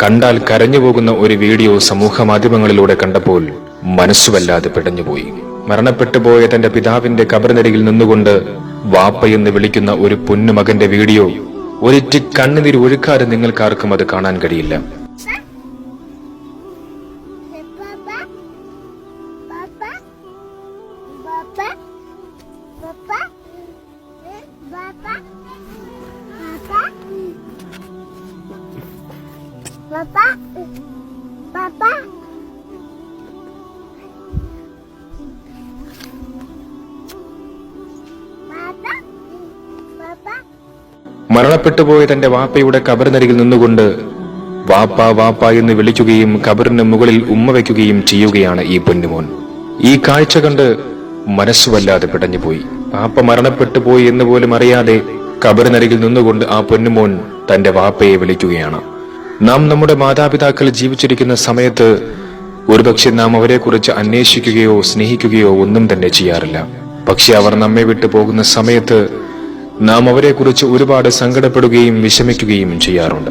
കണ്ടാൽ കരഞ്ഞു പോകുന്ന ഒരു വീഡിയോ സമൂഹ മാധ്യമങ്ങളിലൂടെ കണ്ടപ്പോൾ മനസ്സുവല്ലാതെ പിടഞ്ഞുപോയി മരണപ്പെട്ടു പോയ തന്റെ പിതാവിന്റെ കബറിനരികിൽ നിന്നുകൊണ്ട് വാപ്പയെന്ന് വിളിക്കുന്ന ഒരു പൊന്നുമകന്റെ വീഡിയോ ഒരിറ്റി കണ്ണുനീർ ഒഴുക്കാതെ നിങ്ങൾക്കാർക്കും അത് കാണാൻ കഴിയില്ല Papa? പപ്പ പപ്പ മരണപ്പെട്ടുപോയ തന്റെ വാപ്പയുടെ കബറിനരികിൽ നിന്നുകൊണ്ട് വാപ്പ വാപ്പ എന്ന് വിളിക്കുകയും കബറിന് മുകളിൽ ഉമ്മ വയ്ക്കുകയും ചെയ്യുകയാണ് ഈ പൊന്നുമോൻ. ഈ കാഴ്ച കണ്ട് മനസ്സ് വല്ലാതെ പിടഞ്ഞുപോയി പാപ്പ മരണപ്പെട്ടു പോയി എന്ന് പോലും അറിയാതെ കബറിനരികിൽ നിന്നുകൊണ്ട് ആ പൊന്നുമോൻ തന്റെ വാപ്പയെ വിളിക്കുകയാണ്. നാം നമ്മുടെ മാതാപിതാക്കൾ ജീവിച്ചിരിക്കുന്ന സമയത്ത് ഒരുപക്ഷെ നാം അവരെക്കുറിച്ച് അന്വേഷിക്കുകയോ സ്നേഹിക്കുകയോ ഒന്നും തന്നെ ചെയ്യാറില്ല. പക്ഷെ അവർ നമ്മെ വിട്ടു പോകുന്ന സമയത്ത് നാം അവരെക്കുറിച്ച് ഒരുപാട് സങ്കടപ്പെടുകയും വിഷമിക്കുകയും ചെയ്യാറുണ്ട്.